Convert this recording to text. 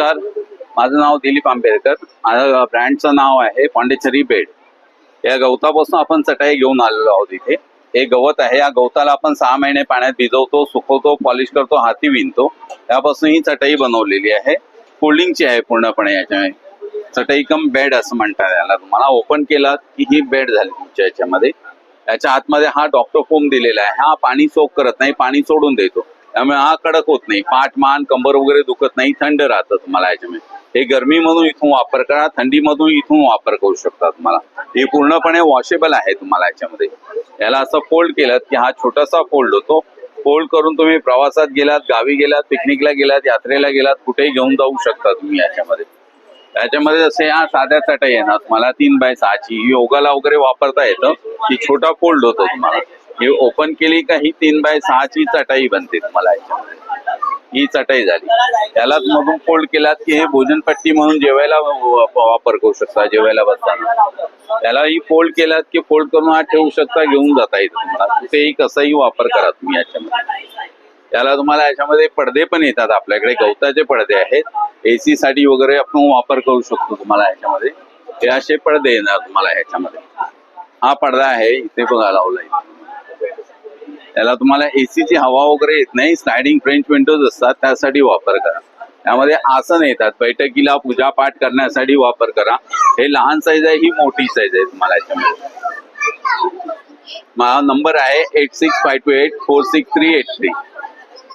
नमस्कार. माझं नाव दिलीप आंबेडकर. माझ्या ब्रँडचं नाव आहे पांडेचरी बेड या गवतापासून आपण चटाई घेऊन आलेलो आहोत इथे. हे गवत आहे. या गवताला आपण सहा महिने पाण्यात भिजवतो सुकवतो पॉलिश करतो हाती विणतो. त्यापासून ही चटाई बनवलेली आहे. फोल्डिंगची आहे पूर्णपणे याच्या. चटई कम बेड असं म्हणतात याला तुम्हाला. ओपन केलात की ही बेड झाली तुमच्या याच्यामध्ये. याच्या आतमध्ये हा डॉक्टर फोम दिलेला आहे. हा पाणी सोक करत नाही. पाणी सोडून देतो. त्यामुळे हा कडक होत नाही. पाठ मान कंबर वगैरे दुखत नाही थंड राहतं तुम्हाला याच्यामध्ये हे गरमीमधून इथून वापर करा थंडीमधून इथून वापर करू शकता तुम्हाला. हे पूर्णपणे वॉशेबल आहे तुम्हाला याच्यामध्ये. याला असं फोल्ड केलं की हा छोटासा फोल्ड होतो. फोल्ड करून तुम्ही प्रवासात गेलात गावी गेलात पिकनिकला गेलात यात्रेला गेलात कुठेही घेऊन जाऊ शकता तुम्ही याच्यामध्ये. त्याच्यामध्ये जसे हा साध्या चटई आहे ना तुम्हाला तीन बाय सहाची. ही योगाला वगैरे वापरता येतं की छोटा फोल्ड होतो तुम्हाला. ही ओपन केली का ही तीन बाय सहाची चटाई बनते तुम्हाला याच्यामध्ये. ही चटाई झाली. त्याला मधून फोल्ड केलात की हे भोजनपट्टी म्हणून जेवायला वापर करू शकता जेवायला बसताना. त्याला ही फोल्ड केलात की फोल्ड करून हा ठेवू शकता घेऊन जाता येईल तुम्हाला. कुठेही कसाही वापर करा तुम्ही याच्यामध्ये. त्याला तुम्हाला याच्यामध्ये पडदे पण येतात आपल्याकडे. गवताचे पडदे आहेत. एसी साठी वगैरे आपण वापर करू शकतो तुम्हाला याच्यामध्ये. हे असे पडदे येणार तुम्हाला याच्यामध्ये. हा पडदा आहे इथे बघा लावला त्याला तुम्हाला एसीची हवा वगैरे येत नाही स्लायडिंग फ्रेंच विंडोज असतात त्यासाठी वापर करा. त्यामध्ये आसन येतात बैठकीला पूजापाठ करण्यासाठी वापर करा. हे लहान साईज आहे ही मोठी साईज आहे तुम्हाला याच्यामध्ये. माझा नंबर आहे eight six five two eight four six three eight three